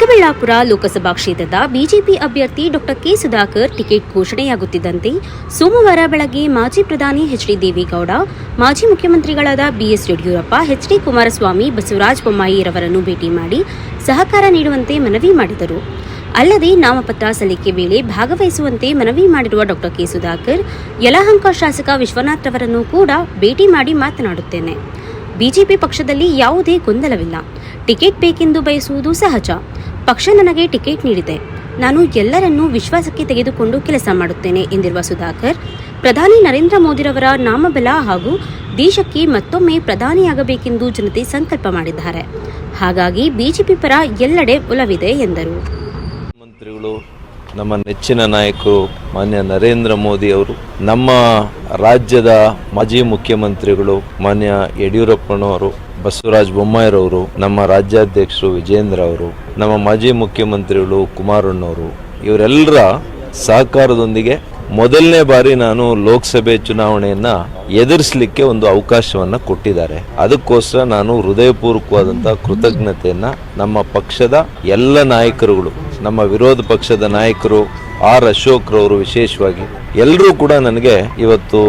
ಚಿಕ್ಕಬಳ್ಳಾಪುರ ಲೋಕಸಭಾ ಕ್ಷೇತ್ರದ ಬಿಜೆಪಿ ಅಭ್ಯರ್ಥಿ doctor K Sudhakar ticket ಘೋಷಣೆಯಾಗುತ್ತಿದ್ದಂತೆ ಸೋಮವಾರ ಬೆಳಗ್ಗೆ ಮಾಜಿ ಪ್ರಧಾನಿ ಎಚ್ ಡಿ ದೇವೇಗೌಡ, ಮಾಜಿ ಮುಖ್ಯಮಂತ್ರಿಗಳಾದ BS Yediyurappa, H D Kumaraswamy, Basavaraj ಬೊಮ್ಮಾಯಿರವರನ್ನು ಭೇಟಿ ಮಾಡಿ ಸಹಕಾರ ನೀಡುವಂತೆ ಮನವಿ ಮಾಡಿದರು. ಅಲ್ಲದೆ ನಾಮಪತ್ರ ಸಲ್ಲಿಕೆ ವೇಳೆ ಭಾಗವಹಿಸುವಂತೆ ಮನವಿ ಮಾಡಿರುವ ಡಾಕ್ಟರ್ ಕೆ ಸುಧಾಕರ್, ಯಲಹಂಕ ಶಾಸಕ ವಿಶ್ವನಾಥ್ ರವರನ್ನು ಕೂಡ ಭೇಟಿ ಮಾಡಿ ಮಾತನಾಡುತ್ತೇನೆ. ಬಿಜೆಪಿ ಪಕ್ಷದಲ್ಲಿ ಯಾವುದೇ ಗೊಂದಲವಿಲ್ಲ. ಟಿಕೆಟ್ ಬೇಕೆಂದು ಬಯಸುವುದು ಸಹಜ. ಪಕ್ಷ ನನಗೆ ಟಿಕೆಟ್ ನೀಡಿದೆ. ನಾನು ಎಲ್ಲರನ್ನೂ ವಿಶ್ವಾಸಕ್ಕೆ ತೆಗೆದುಕೊಂಡು ಕೆಲಸ ಮಾಡುತ್ತೇನೆ, ಎಂದಿರುವ ಸುಧಾಕರ್. ಪ್ರಧಾನಿ ನರೇಂದ್ರ ಮೋದಿರವರ ನಾಮಬಲ ಹಾಗೂ ದೇಶಕ್ಕೆ ಮತ್ತೊಮ್ಮೆ ಪ್ರಧಾನಿಯಾಗಬೇಕೆಂದು ಜನತೆ ಸಂಕಲ್ಪ ಮಾಡಿದ್ದಾರೆ. ಹಾಗಾಗಿ ಬಿಜೆಪಿ ಪರ ಎಲ್ಲೆಡೆ ಒಲವಿದೆ ಎಂದರು. ನಮ್ಮ ನೆಚ್ಚಿನ ನಾಯಕರು ಮಾನ್ಯ ನರೇಂದ್ರ ಮೋದಿ ಅವರು, ನಮ್ಮ ರಾಜ್ಯದ ಮಾಜಿ ಮುಖ್ಯಮಂತ್ರಿಗಳು ಮಾನ್ಯ ಯಡಿಯೂರಪ್ಪನವರು, ಬಸವರಾಜ ಬೊಮ್ಮಾಯಿರವರು ನಮ್ಮ ರಾಜ್ಯಾಧ್ಯಕ್ಷರು ವಿಜೇಂದ್ರ ಅವರು, ನಮ್ಮ ಮಾಜಿ ಮುಖ್ಯಮಂತ್ರಿಗಳು ಕುಮಾರಣ್ಣವರು, ಇವರೆಲ್ಲರ ಸಹಕಾರದೊಂದಿಗೆ ಮೊದಲನೇ ಬಾರಿ ನಾನು ಲೋಕಸಭೆ ಚುನಾವಣೆಯನ್ನ ಎದುರಿಸಲಿಕ್ಕೆ ಒಂದು ಅವಕಾಶವನ್ನ ಕೊಟ್ಟಿದ್ದಾರೆ. ಅದಕ್ಕೋಸ್ಕರ ನಾನು ಹೃದಯಪೂರ್ವಕವಾದಂತಹ ಕೃತಜ್ಞತೆಯನ್ನ ನಮ್ಮ ಪಕ್ಷದ ಎಲ್ಲ ನಾಯಕರುಗಳು ನಮ್ಮ ವಿರೋಧ ಪಕ್ಷದ ನಾಯಕರು ಆರ್ ಅಶೋಕ್ ರವರು ವಿಶೇಷವಾಗಿ ಎಲ್ಲರೂ ಕೂಡ ನನಗೆ ಇವತ್ತು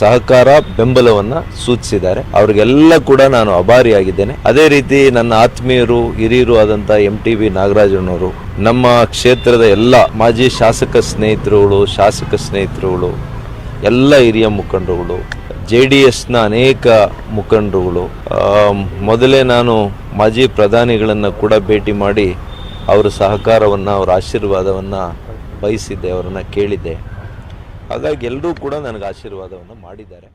ಸಹಕಾರ, ಬೆಂಬಲವನ್ನ ಸೂಚಿಸಿದ್ದಾರೆ. ಅವ್ರಿಗೆಲ್ಲ ಕೂಡ ನಾನು ಅಭಾರಿಯಾಗಿದ್ದೇನೆ. ಅದೇ ರೀತಿ ನನ್ನ ಆತ್ಮೀಯರು, ಹಿರಿಯರು ಆದಂತ ಎಂ ಟಿ ಬಿ ನಾಗರಾಜನವರು, ನಮ್ಮ ಕ್ಷೇತ್ರದ ಎಲ್ಲ ಮಾಜಿ ಶಾಸಕ ಸ್ನೇಹಿತರುಗಳು ಶಾಸಕ ಸ್ನೇಹಿತರುಗಳು, ಎಲ್ಲ ಹಿರಿಯ ಮುಖಂಡರುಗಳು, ಜೆ ಡಿ ಎಸ್ನ ಅನೇಕ ಮುಖಂಡರುಗಳು ಮೊದಲೇ ನಾನು ಮಾಜಿ ಪ್ರಧಾನಿಗಳನ್ನು ಕೂಡ ಭೇಟಿ ಮಾಡಿ ಅವರ ಸಹಕಾರವನ್ನು ಅವರ ಆಶೀರ್ವಾದವನ್ನು ಬಯಸಿದ್ದೆ ಅವರನ್ನು ಕೇಳಿದ್ದೆ. ಹಾಗಾಗಿ ಎಲ್ಲರೂ ಕೂಡ ನನಗೆ ಆಶೀರ್ವಾದವನ್ನು ಮಾಡಿದ್ದಾರೆ.